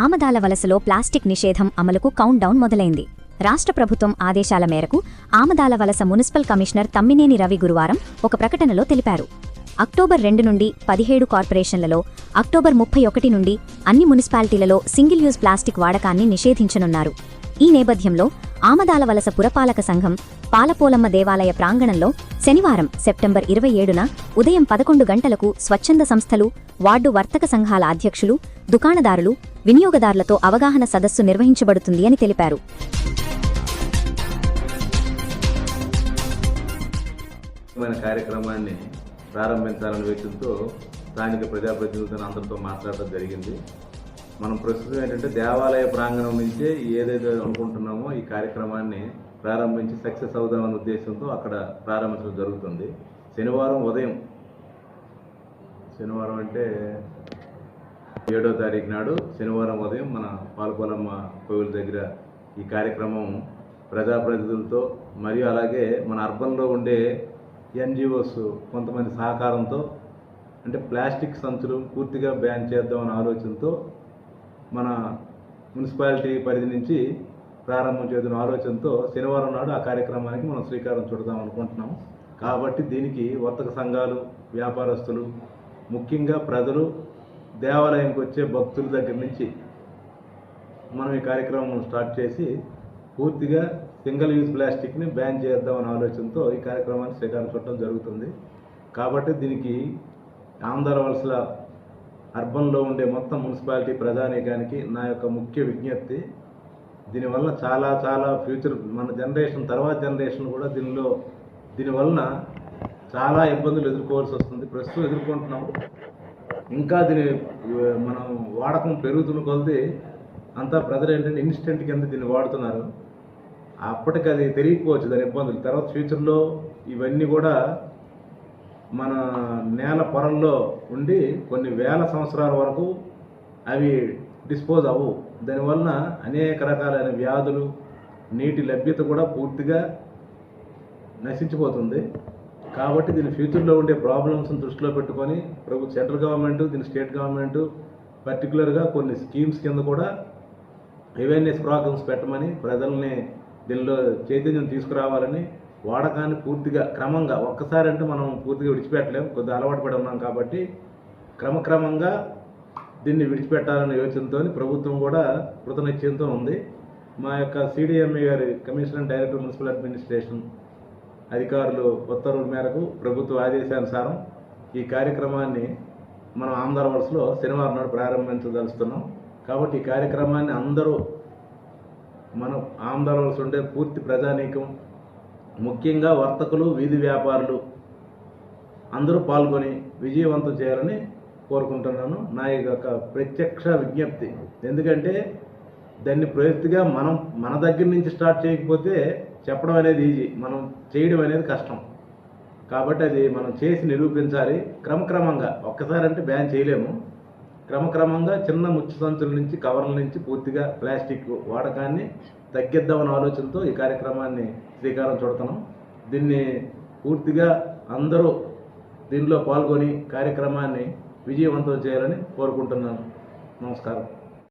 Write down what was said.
Amadala వలసలో plastic నిషేధం అమలుకు count down మొదలైంది. రాష్ట్ర ప్రభుత్వం ఆదేశాల మేరకు ఆమదాల వలస మున్సిపల్ కమిషనర్ తమ్మినేని రవి గురువారం ఒక ప్రకటనలో తెలిపారు. అక్టోబర్ రెండు నుండి పదిహేడు కార్పొరేషన్లలో అక్టోబర్ ముప్పై ఒకటి నుండి అన్ని మున్సిపాలిటీలలో సింగిల్ యూజ్ ప్లాస్టిక్ వాడకాన్ని నిషేధించనున్నారు. ఈ నేపథ్యంలో ఆమదాల వలస పురపాలక సంఘం పాలపోలమ్మ దేవాలయ ప్రాంగణంలో శనివారం సెప్టెంబర్ ఇరవై ఏడున ఉదయం పదకొండు గంటలకు స్వచ్ఛంద సంస్థలు వార్డు వర్తక సంఘాల అధ్యక్షులు దుకాణదారులు వినియోగదారులతో అవగాహన సదస్సు నిర్వహించబడుతుంది అని తెలిపారు. మన కార్యక్రమాన్ని ప్రారంభించాలనే వ్యక్తితో స్థానిక ప్రజాప్రతినిధులతో అందరితో మాట్లాడటం జరిగింది. మనం ప్రస్తుతం ఏంటంటే దేవాలయ ప్రాంగణం నుంచే ఏదైతే అనుకుంటున్నామో ఈ కార్యక్రమాన్ని ప్రారంభించి సక్సెస్ అవుదామనే ఉద్దేశంతో అక్కడ ప్రారంభించడం జరుగుతుంది. శనివారం ఉదయం శనివారం అంటే ఏడో తారీఖు నాడు శనివారం ఉదయం మన పాలకొలమ్మ కోవిల దగ్గర ఈ కార్యక్రమం ప్రజాప్రతినిధులతో మరియు అలాగే మన అర్బన్లో ఉండే ఎన్జిఓస్ కొంతమంది సహకారంతో అంటే ప్లాస్టిక్ సంచులు పూర్తిగా బ్యాన్ చేద్దామనే ఆలోచనతో మన మున్సిపాలిటీ పరిధి నుంచి ప్రారంభం చేద్దాం ఆలోచనతో శనివారం నాడు ఆ కార్యక్రమానికి మనం శ్రీకారం చుడదాం అనుకుంటున్నాం. కాబట్టి దీనికి వర్తక సంఘాలు వ్యాపారస్తులు ముఖ్యంగా ప్రజలు దేవాలయంకి వచ్చే భక్తుల దగ్గర నుంచి మనం ఈ కార్యక్రమం స్టార్ట్ చేసి పూర్తిగా సింగిల్ యూజ్ ప్లాస్టిక్ని బ్యాన్ చేద్దామనే ఆలోచనతో ఈ కార్యక్రమాన్ని శ్రీకారం చుట్టడం జరుగుతుంది. కాబట్టి దీనికి ఆంధ్ర వలసల అర్బన్లో ఉండే మొత్తం మున్సిపాలిటీ ప్రజానీకానికి నా యొక్క ముఖ్య విజ్ఞప్తి. దీనివల్ల చాలా చాలా ఫ్యూచర్ మన జనరేషన్ తర్వాత జనరేషన్ కూడా దీనిలో దీనివలన చాలా ఇబ్బందులు ఎదుర్కోవాల్సి వస్తుంది. ప్రస్తుతం ఎదుర్కొంటున్నాం. ఇంకా దీని మనం వాడకం పెరుగుతున్న కొలది అంతా ప్రజలు ఏంటంటే ఇన్స్టెంట్ కింద దీన్ని వాడుతున్నారు. అప్పటికి అది తెలియకపోవచ్చు దాని ఇబ్బందులు. తర్వాత ఫ్యూచర్లో ఇవన్నీ కూడా మన నేల పొరల్లో ఉండి కొన్ని వేల సంవత్సరాల వరకు అవి డిస్పోజ్ అవ్వు దానివలన అనేక రకాలైన వ్యాధులు నీటి లభ్యత కూడా పూర్తిగా నశించిపోతుంది. కాబట్టి దీని ఫ్యూచర్లో ఉండే ప్రాబ్లమ్స్ని దృష్టిలో పెట్టుకొని ప్రభు సెంట్రల్ గవర్నమెంట్ దీని స్టేట్ గవర్నమెంట్ పర్టికులర్గా కొన్ని స్కీమ్స్ కింద కూడా అవేర్నెస్ ప్రోగ్రామ్స్ పెట్టమని ప్రజల్ని దీనిలో చైతన్యం తీసుకురావాలని వాడకాన్ని పూర్తిగా క్రమంగా ఒక్కసారి అంటే మనం పూర్తిగా విడిచిపెట్టలేం కొద్దిగా అలవాటు పడి ఉన్నాం కాబట్టి క్రమక్రమంగా దీన్ని విడిచిపెట్టాలనే యోచనతో ప్రభుత్వం కూడా కృతనిశ్చయంతో ఉంది. మా యొక్క సిడిఎంఏ గారి కమిషనర్ డైరెక్టర్ మున్సిపల్ అడ్మినిస్ట్రేషన్ అధికారులు ఉత్తర్వుల మేరకు ప్రభుత్వ ఆదేశానుసారం ఈ కార్యక్రమాన్ని మనం ఆంధ్ర వలసలో శనివారం నాడు ప్రారంభించదలుస్తున్నాం కాబట్టి ఈ కార్యక్రమాన్ని అందరూ మనం ఆంధ్ర వలస ఉండే పూర్తి ప్రజానీకం ముఖ్యంగా వర్తకులు వీధి వ్యాపారులు అందరూ పాల్గొని విజయవంతం చేయాలని కోరుకుంటున్నాను. నా యొక్క ప్రత్యక్ష విజ్ఞప్తి. ఎందుకంటే దాన్ని ప్రయత్తిగా మనం మన దగ్గర నుంచి స్టార్ట్ చేయకపోతే చెప్పడం అనేది ఈజీ మనం చేయడం అనేది కష్టం. కాబట్టి అది మనం చేసి నిరూపించాలి. క్రమక్రమంగా ఒక్కసారి అంటే బ్యాన్ చేయలేము. క్రమక్రమంగా చిన్న ముచ్చు సంచుల నుంచి కవర్ల నుంచి పూర్తిగా ప్లాస్టిక్ వాడకాన్ని తగ్గిద్దామన్న ఆలోచనతో ఈ కార్యక్రమాన్ని శ్రీకారం చుడుతున్నాం. దీన్ని పూర్తిగా అందరూ దీనిలో పాల్గొని కార్యక్రమాన్ని విజయవంతం చేయాలని కోరుకుంటున్నాను. నమస్కారం.